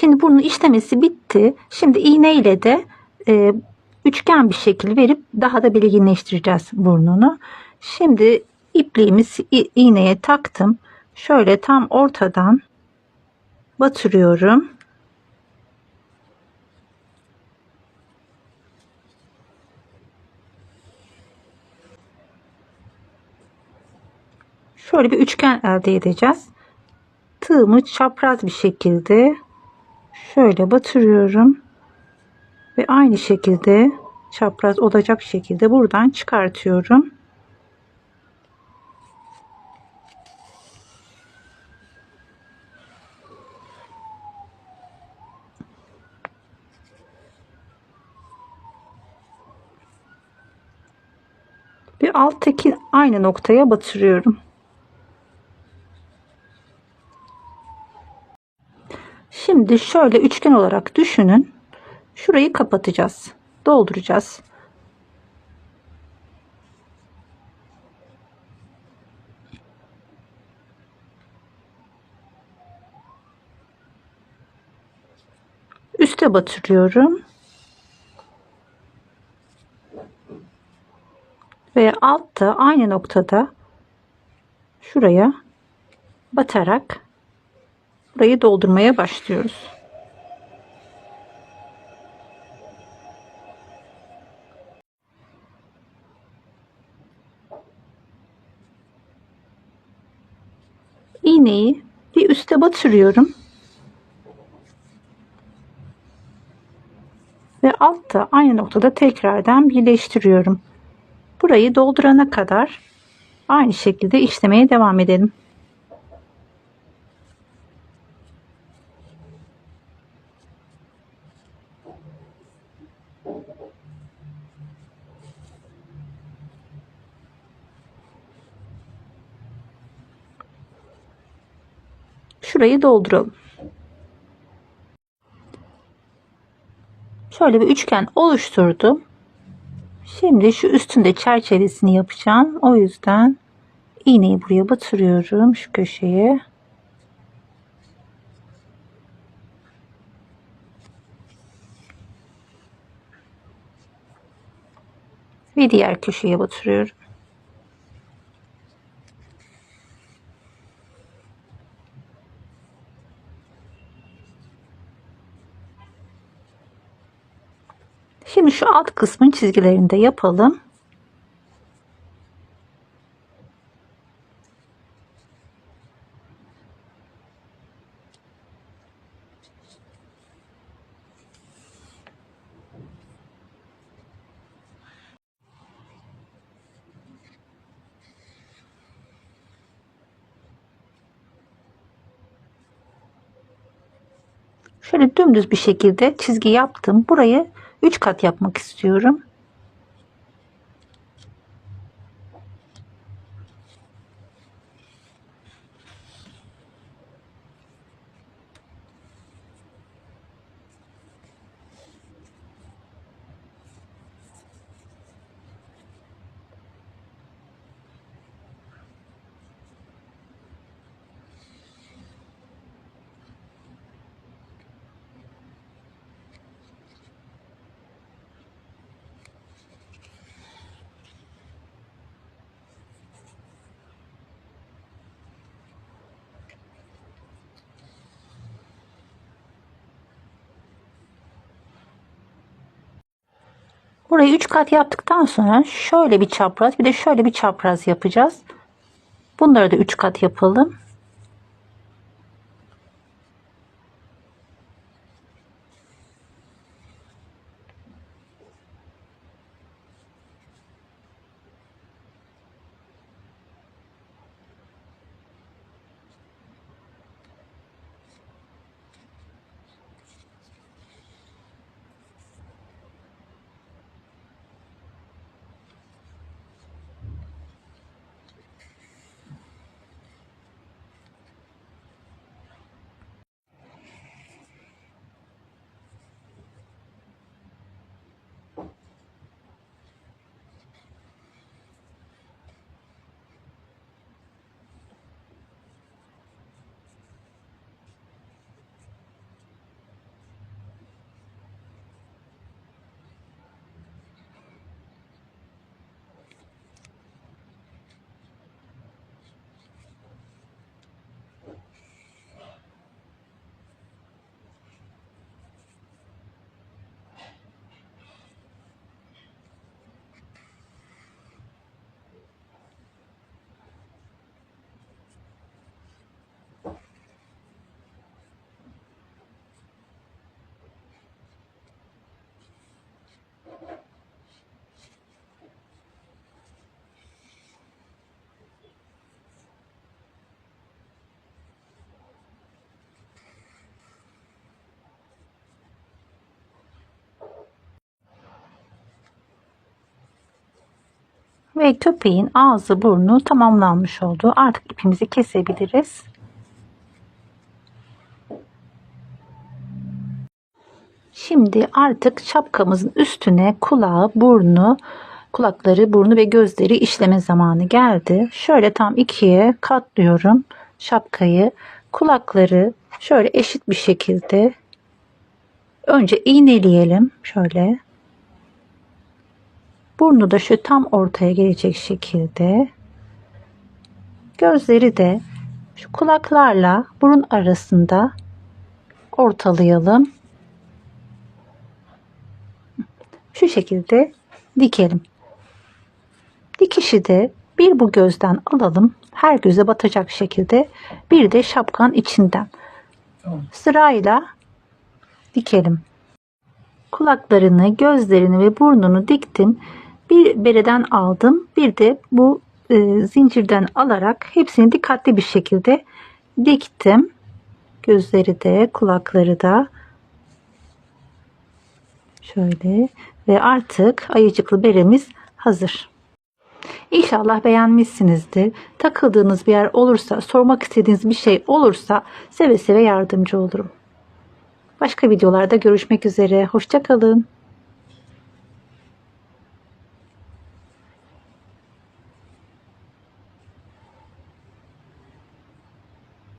Şimdi bunun işlemesi bitti. Şimdi iğne ile de e, üçgen bir şekil verip daha da belirginleştireceğiz burnunu. Şimdi ipliğimizi i- iğneye taktım. Şöyle tam ortadan batırıyorum. Şöyle bir üçgen elde edeceğiz. Tığımı çapraz bir şekilde şöyle batırıyorum ve aynı şekilde çapraz olacak şekilde buradan çıkartıyorum. Ve alttaki aynı noktaya batırıyorum. Şimdi şöyle üçgen olarak düşünün. Şurayı kapatacağız. Dolduracağız. Üste batırıyorum. Ve altta aynı noktada şuraya batarak burayı doldurmaya başlıyoruz. İğneyi bir üste batırıyorum. Ve altta aynı noktada tekrardan birleştiriyorum. Burayı doldurana kadar aynı şekilde işlemeye devam edelim. Şurayı dolduralım. Şöyle bir üçgen oluşturdum. Şimdi şu üstünde çerçevesini yapacağım. O yüzden iğneyi buraya batırıyorum şu köşeye. Ve diğer köşeye batırıyorum. Şimdi şu alt kısmın çizgilerini de yapalım. Şöyle dümdüz bir şekilde çizgi yaptım. Burayı 3 kat yapmak istiyorum. Burayı 3 kat yaptıktan sonra şöyle bir çapraz bir de şöyle bir çapraz yapacağız. Bunları da 3 kat yapalım. Ve köpeğin ağzı burnu tamamlanmış oldu. Artık ipimizi kesebiliriz. Şimdi artık şapkamızın üstüne kulağı, burnu, kulakları, burnu ve gözleri işleme zamanı geldi. Şöyle tam ikiye katlıyorum şapkayı. Kulakları şöyle eşit bir şekilde önce iğneleyelim şöyle. Burnu da şu tam ortaya gelecek şekilde. Gözleri de şu kulaklarla burun arasında ortalayalım. Şu şekilde dikelim. Dikişi de bir bu gözden alalım. Her göze batacak şekilde bir de şapkanın içinden. Sırayla dikelim. Kulaklarını, gözlerini ve burnunu diktim. Bir bereden aldım. Bir de bu e, zincirden alarak hepsini dikkatli bir şekilde diktim. Gözleri de, kulakları da şöyle ve artık ayıcıklı beremiz hazır. İnşallah beğenmişsinizdir. Takıldığınız bir yer olursa, sormak istediğiniz bir şey olursa seve seve yardımcı olurum. Başka videolarda görüşmek üzere. Hoşçakalın.